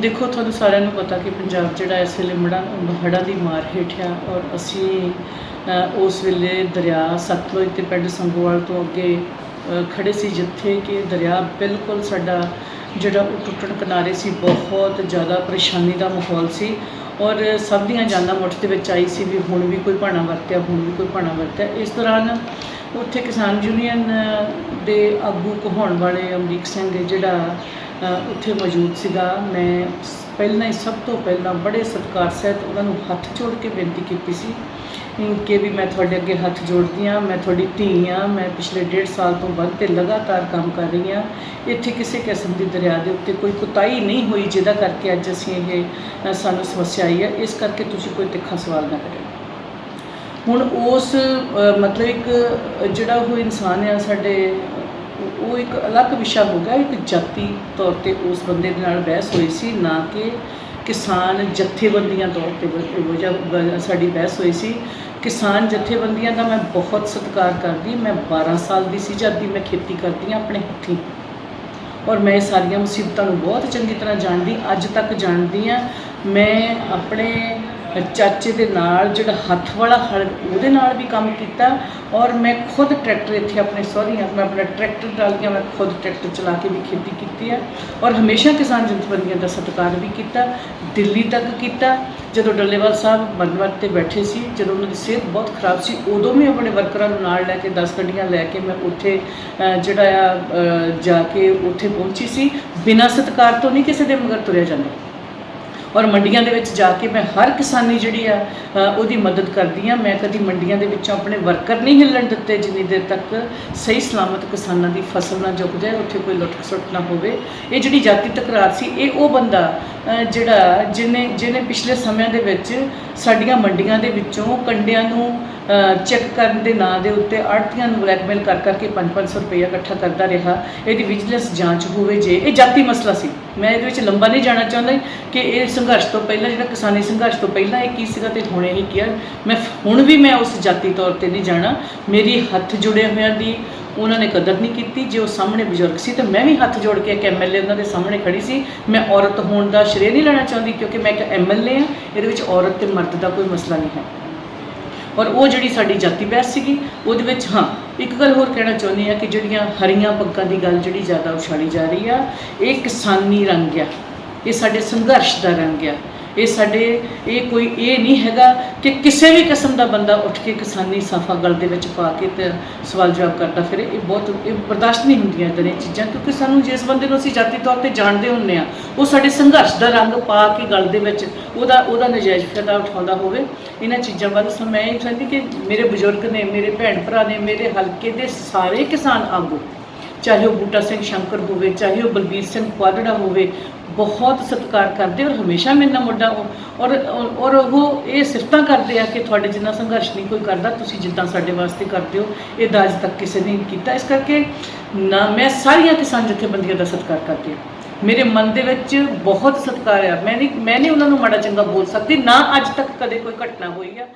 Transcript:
ਦੇਖੋ, ਤੁਹਾਨੂੰ ਸਾਰਿਆਂ ਨੂੰ ਪਤਾ ਕਿ ਪੰਜਾਬ ਜਿਹੜਾ ਇਸ ਵੇਲੇ ਮੜਾ ਹੜ੍ਹਾਂ ਦੀ ਮਾਰ ਹੇਠ ਆ ਔਰ ਅਸੀਂ ਉਸ ਵੇਲੇ ਦਰਿਆ ਸਤਲੁਜ ਤੇ ਪਿੰਡ ਸੰਗੋਵਾਲ ਤੋਂ ਅੱਗੇ, ਅਹ ਖੜੇ ਸੀ ਜਿੱਥੇ ਕਿ ਦਰਿਆ ਬਿਲਕੁਲ ਸਾਡਾ ਜਿਹੜਾ ਉਹ ਟੁੱਟਣ ਕਿਨਾਰੇ ਸੀ, ਬਹੁਤ ਜ਼ਿਆਦਾ ਪਰੇਸ਼ਾਨੀ ਦਾ ਮਾਹੌਲ ਸੀ ਔਰ ਸਭ ਦੀਆਂ ਜਾਨਾਂ ਮੁੱਠ ਦੇ ਵਿੱਚ ਆਈ ਸੀ ਵੀ ਹੁਣ ਵੀ ਕੋਈ ਭਾਣਾ ਵਰਤਿਆ, ਹੁਣ ਵੀ ਕੋਈ ਭਾਣਾ ਵਰਤਿਆ। ਇਸ ਦੌਰਾਨ ਉੱਥੇ ਕਿਸਾਨ ਯੂਨੀਅਨ ਦੇ ਆਗੂ ਕਹਾਉਣ ਵਾਲੇ ਅਮਰੀਕ ਸਿੰਘ ਜਿਹੜਾ ਉੱਥੇ ਮੌਜੂਦ ਸੀਗਾ। ਮੈਂ ਪਹਿਲਾਂ ਹੀ ਸਭ ਤੋਂ ਪਹਿਲਾਂ ਬੜੇ ਸਤਿਕਾਰ ਸਹਿਤ ਉਹਨਾਂ ਨੂੰ ਹੱਥ ਜੋੜ ਕੇ ਬੇਨਤੀ ਕੀਤੀ ਸੀ ਕਿ ਵੀ ਮੈਂ ਤੁਹਾਡੇ ਅੱਗੇ ਹੱਥ ਜੋੜਦੀ ਹਾਂ, ਮੈਂ ਤੁਹਾਡੀ ਧੀ ਹਾਂ, ਮੈਂ ਪਿਛਲੇ ਡੇਢ ਸਾਲ ਤੋਂ ਵੱਧ ਤੇ ਲਗਾਤਾਰ ਕੰਮ ਕਰ ਰਹੀ ਹਾਂ। ਇੱਥੇ ਕਿਸੇ ਕਿਸਮ ਦੀ ਦਰਿਆ ਦੇ ਉੱਤੇ ਕੋਈ ਕੁਤਾਈ ਨਹੀਂ ਹੋਈ, ਜਿਹਦਾ ਕਰਕੇ ਅੱਜ ਅਸੀਂ ਇਹ ਸਾਨੂੰ ਸਮੱਸਿਆ ਆਈ ਹੈ। ਇਸ ਕਰਕੇ ਤੁਸੀਂ ਕੋਈ ਤਿੱਖਾ ਸਵਾਲ ਨਾ ਕਰਿਓ। ਹੁਣ ਉਸ ਮਤਲਬ ਇੱਕ ਜਿਹੜਾ ਉਹ ਇਨਸਾਨ ਆ ਸਾਡੇ ਉਹ- ਇੱਕ ਅਲੱਗ ਵਿਸ਼ਾ ਹੋ ਗਿਆ, ਇੱਕ ਜਾਤੀ ਤੌਰ ਤੇ ਉਸ ਬੰਦੇ ਦੇ ਨਾਲ ਬਹਿਸ ਹੋਈ ਸੀ, ਨਾ ਕਿ ਕਿਸਾਨ ਜਥੇਬੰਦੀਆਂ ਤੌਰ ਤੇ ਸਾਡੀ ਬਹਿਸ ਹੋਈ ਸੀ। ਕਿਸਾਨ ਜਥੇਬੰਦੀਆਂ ਦਾ ਮੈਂ ਬਹੁਤ ਸਤਿਕਾਰ ਕਰਦੀ, ਮੈਂ 12 ਸਾਲ ਦੀ ਸੀ ਜਦ ਦੀ ਮੈਂ ਖੇਤੀ ਕਰਦੀ ਹਾਂ ਆਪਣੇ ਹੱਥੀਂ। ਔਰ ਮੈਂ ਸਾਰੀਆਂ ਮੁਸੀਬਤਾਂ ਨੂੰ ਬਹੁਤ ਚੰਗੀ ਤਰ੍ਹਾਂ ਜਾਣਦੀ, ਅੱਜ ਤੱਕ ਜਾਣਦੀ ਆ ਮੈਂ ਆਪਣੇ ਚਾਚੇ ਦੇ ਨਾਲ ਜਿਹੜਾ ਹੱਥ ਵਾਲਾ ਹਲ, ਉਹਦੇ ਨਾਲ ਵੀ ਕੰਮ ਕੀਤਾ ਔਰ ਮੈਂ ਖੁਦ ਟਰੈਕਟਰ ਇੱਥੇ ਆਪਣੇ ਸਹੁਰੀਆਂ ਮੈਂ ਆਪਣਾ ਟਰੈਕਟਰ ਡਾਲ ਕੇ ਮੈਂ ਖੁਦ ਟਰੈਕਟਰ ਚਲਾ ਕੇ ਵੀ ਖੇਤੀ ਕੀਤੀ ਹੈ ਔਰ ਹਮੇਸ਼ਾ ਕਿਸਾਨ ਜਥੇਬੰਦੀਆਂ ਦਾ ਸਤਿਕਾਰ ਵੀ ਕੀਤਾ, ਦਿੱਲੀ ਤੱਕ ਕੀਤਾ। ਜਦੋਂ ਡੱਲੇਵਾਲ ਸਾਹਿਬ ਮਨਵਰ ਤੇ ਬੈਠੇ ਸੀ, ਜਦੋਂ ਉਹਨਾਂ ਦੀ ਸਿਹਤ ਬਹੁਤ ਖਰਾਬ ਸੀ, ਉਦੋਂ ਵੀ ਆਪਣੇ ਵਰਕਰਾਂ ਨੂੰ ਨਾਲ ਲੈ ਕੇ 10 ਗੱਡੀਆਂ ਲੈ ਕੇ ਮੈਂ ਉੱਥੇ ਜਿਹੜਾ ਆ ਜਾ ਕੇ ਉੱਥੇ ਪਹੁੰਚੀ ਸੀ। ਬਿਨਾਂ ਸਤਿਕਾਰ ਤੋਂ ਨਹੀਂ ਕਿਸੇ ਦੇ ਮਗਰ ਤੁਰਿਆ ਜਾਂਦਾ। ਔਰ ਮੰਡੀਆਂ ਦੇ ਵਿੱਚ ਜਾ ਕੇ ਮੈਂ ਹਰ ਕਿਸਾਨੀ ਜਿਹੜੀ ਆ ਉਹਦੀ ਮਦਦ ਕਰਦੀ ਆ ਮੈਂ ਕਦੀ ਮੰਡੀਆਂ ਦੇ ਵਿੱਚੋਂ ਆਪਣੇ ਵਰਕਰ ਨਹੀਂ ਹਿੱਲਣ ਦਿੱਤੇ ਜਿੰਨੀ ਦੇਰ ਤੱਕ ਸਹੀ ਸਲਾਮਤ ਕਿਸਾਨਾਂ ਦੀ ਫਸਲ ਨਾ ਜੁਗ ਜਾਏ, ਉੱਥੇ ਕੋਈ ਲੁੱਟ ਖਸੁੱਟ ਨਾ ਹੋਵੇ। ਇਹ ਜਿਹੜੀ ਜਾਤੀ ਤਕਰਾਰ ਸੀ, ਇਹ ਉਹ ਬੰਦਾ ਜਿਹੜਾ ਜਿਹਨੇ ਜਿਹਨੇ ਪਿਛਲੇ ਸਮਿਆਂ ਦੇ ਵਿੱਚ ਸਾਡੀਆਂ ਮੰਡੀਆਂ ਦੇ ਵਿੱਚੋਂ ਕੰਡਿਆਂ ਨੂੰ ਚੈੱਕ ਕਰਨ ਦੇ ਨਾਂ ਦੇ ਉੱਤੇ ਆੜਤੀਆਂ ਨੂੰ ਬਲੈਕਮੇਲ ਕਰ ਕਰਕੇ 5-500 ਰੁਪਏ ਇਕੱਠਾ ਕਰਦਾ ਰਿਹਾ। ਇਹਦੀ ਵਿਜੀਲੈਂਸ ਜਾਂਚ ਹੋਵੇ ਜੇ। ਇਹ ਜਾਤੀ ਮਸਲਾ ਸੀ। ਮੈਂ ਇਹਦੇ ਵਿੱਚ ਲੰਬਾ ਨਹੀਂ ਜਾਣਾ ਚਾਹੁੰਦਾ ਕਿ ਇਹ ਸੰਘਰਸ਼ ਤੋਂ ਪਹਿਲਾਂ, ਜਿਹੜਾ ਕਿਸਾਨੀ ਸੰਘਰਸ਼ ਤੋਂ ਪਹਿਲਾਂ ਇਹ ਕੀ ਸੀਗਾ ਤੇ ਹੁਣੇ ਹੀ ਕੀ ਆ ਮੈਂ ਹੁਣ ਵੀ ਮੈਂ ਉਸ ਜਾਤੀ ਤੌਰ ਤੇ ਨਹੀਂ ਜਾਣਾ। ਮੇਰੀ ਹੱਥ ਜੁੜੇ ਹੋਇਆਂ ਦੀ ਉਹਨਾਂ ਨੇ ਕਦਰ ਨਹੀਂ ਕੀਤੀ। ਜੇ ਉਹ ਸਾਹਮਣੇ ਬਜ਼ੁਰਗ ਸੀ ਤਾਂ ਮੈਂ ਵੀ ਹੱਥ ਜੋੜ ਕੇ ਇੱਕ ਐਮਐਲਏ ਉਹਨਾਂ ਦੇ ਸਾਹਮਣੇ ਖੜੀ ਸੀ। ਮੈਂ ਔਰਤ ਹੋਣ ਦਾ ਸ਼੍ਰੇਅ ਨਹੀਂ ਲੈਣਾ ਚਾਹੁੰਦੀ ਕਿਉਂਕਿ ਮੈਂ ਇੱਕ ਐਮਐਲਏ ਆ ਇਹਦੇ ਵਿੱਚ ਔਰਤ ਤੇ ਮਰਦ ਦਾ ਕੋਈ ਮਸਲਾ ਨਹੀਂ ਹੈ। ਔਰ ਉਹ ਜਿਹੜੀ ਸਾਡੀ ਜਾਤੀ ਬਹਿਸ ਸੀਗੀ, ਉਹਦੇ ਵਿੱਚ ਹਾਂ, ਇੱਕ ਗੱਲ ਹੋਰ ਕਹਿਣਾ ਚਾਹੁੰਦੀ ਆ ਕਿ ਜਿਹੜੀਆਂ ਹਰੀਆਂ ਪੱਗਾਂ ਦੀ ਗੱਲ ਜਿਹੜੀ ਜ਼ਿਆਦਾ ਉਛਾਲੀ ਜਾ ਰਹੀ ਆ, ਇਹ ਕਿਸਾਨੀ ਰੰਗ ਆ। ਇਹ ਸਾਡੇ ਸੰਘਰਸ਼ ਦਾ ਰੰਗ ਆ। ਇਹ ਸਾਡੇ, ਇਹ ਕੋਈ, ਇਹ ਨਹੀਂ ਹੈਗਾ ਕਿ ਕਿਸੇ ਵੀ ਕਿਸਮ ਦਾ ਬੰਦਾ ਉੱਠ ਕੇ ਕਿਸਾਨੀ ਸਾਫਾ ਗਲ ਦੇ ਵਿੱਚ ਪਾ ਕੇ ਤੇ ਸਵਾਲ ਜਵਾਬ ਕਰਦਾ ਫਿਰ। ਇਹ ਬਹੁਤ, ਇਹ ਬਰਦਾਸ਼ਤ ਨਹੀਂ ਹੁੰਦੀਆਂ ਇਦਾਂ ਦੀਆਂ ਚੀਜ਼ਾਂ, ਕਿਉਂਕਿ ਸਾਨੂੰ ਜਿਸ ਬੰਦੇ ਨੂੰ ਅਸੀਂ ਜਾਤੀ ਤੌਰ ਤੇ ਜਾਣਦੇ ਹੁੰਨੇ ਆ ਉਹ ਸਾਡੇ ਸੰਘਰਸ਼ ਦਾ ਰੰਗ ਪਾ ਕੇ ਗਲ ਦੇ ਵਿੱਚ ਉਹਦਾ ਉਹਦਾ ਨਜਾਇਜ਼ ਫਾਇਦਾ ਉਠਾਉਂਦਾ ਹੋਵੇ। ਇਹਨਾਂ ਚੀਜ਼ਾਂ ਵੱਲ ਸੋ ਮੈਂ ਇਹ ਚਾਹੁੰਦੀ ਕਿ ਮੇਰੇ ਬਜ਼ੁਰਗ ਨੇ, ਮੇਰੇ ਭੈਣ ਭਰਾ ਨੇ, ਮੇਰੇ ਹਲਕੇ ਦੇ ਸਾਰੇ ਕਿਸਾਨ ਆਗੂ, ਚਾਹੇ ਉਹ ਬੂਟਾ ਸਿੰਘ ਸ਼ੰਕਰ ਹੋਵੇ, ਚਾਹੇ ਉਹ ਬਲਬੀਰ ਸਿੰਘ ਕੁਆਦੜਾ ਹੋਵੇ ਬਹੁਤ ਸਤਿਕਾਰ ਕਰਦੇ ਔਰ ਹਮੇਸ਼ਾ ਮੇਰੇ ਨਾਲ ਮੁੱਢਾ ਔਰ ਔਰ ਉਹ ਇਹ ਸਿਫਤਾਂ ਕਰਦੇ ਆ ਕਿ ਤੁਹਾਡੇ ਜਿੰਨਾ ਸੰਘਰਸ਼ ਨਹੀਂ ਕੋਈ ਕਰਦਾ, ਤੁਸੀਂ ਜਿੱਦਾਂ ਸਾਡੇ ਵਾਸਤੇ ਕਰਦੇ ਹੋ, ਇਹ ਤਾਂ ਅੱਜ ਤੱਕ ਕਿਸੇ ਨੇ ਕੀਤਾ। ਇਸ ਕਰਕੇ ਨਾ ਮੈਂ ਸਾਰੀਆਂ ਕਿਸਾਨ ਜਥੇਬੰਦੀਆਂ ਦਾ ਸਤਿਕਾਰ ਕਰਦੀ ਹਾਂ। ਮੇਰੇ ਮਨ ਦੇ ਵਿੱਚ ਬਹੁਤ ਸਤਿਕਾਰ ਆ। ਮੈਂ ਨਹੀਂ ਮੈਂ ਨਹੀਂ ਉਹਨਾਂ ਨੂੰ ਮਾੜਾ ਚੰਗਾ ਬੋਲ ਸਕਦੀ, ਨਾ ਅੱਜ ਤੱਕ ਕਦੇ ਕੋਈ ਘਟਨਾ ਹੋਈ ਆ।